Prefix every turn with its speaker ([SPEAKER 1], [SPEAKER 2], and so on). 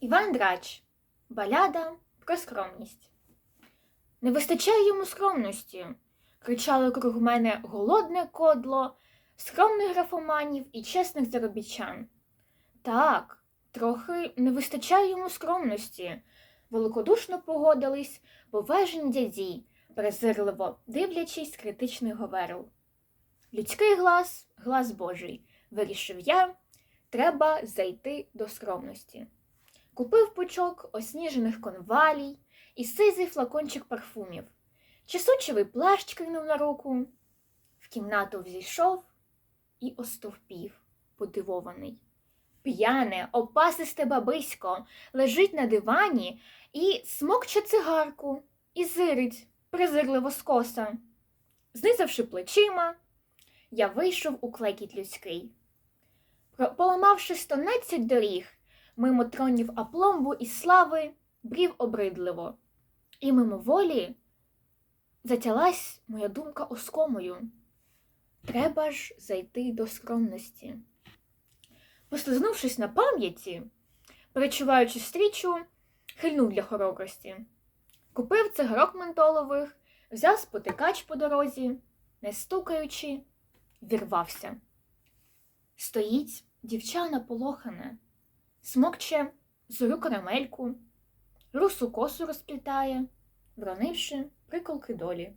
[SPEAKER 1] Іван Драч. Баляда про скромність. Не вистачає йому скромності. Кричали круг мене голодне кодло, скромних графоманів і чесних заробітчан. Так, трохи не вистачає йому скромності. Великодушно погодились поважні дяді, презирливо дивлячись критичний говерл. Людський глас, глас Божий, вирішив я, треба зайти до скромності. Купив пучок осніжених конвалій і сизий флакончик парфумів. Чесучевий плащ кинув на руку. В кімнату взійшов і остовпів, подивований. П'яне, опасисте бабисько лежить на дивані і смокче цигарку, і зирить, презирливо скоса. Знизавши плечима, я вийшов у клекіт людський. Поламавши стонадцять доріг, мимо тронів апломбу і слави, брів обридливо. І мимоволі затялась моя думка оскомою. Треба ж зайти до скромності. Послизнувшись на пам'яті, перечуваючи стрічу, хильнув для хоробрості. Купив цигарок ментолових, взяв спотикач по дорозі, не стукаючи, вірвався. Стоїть дівчина полохана, смокче зорю карамельку, русу косу розплітає, вронивши приколки долі.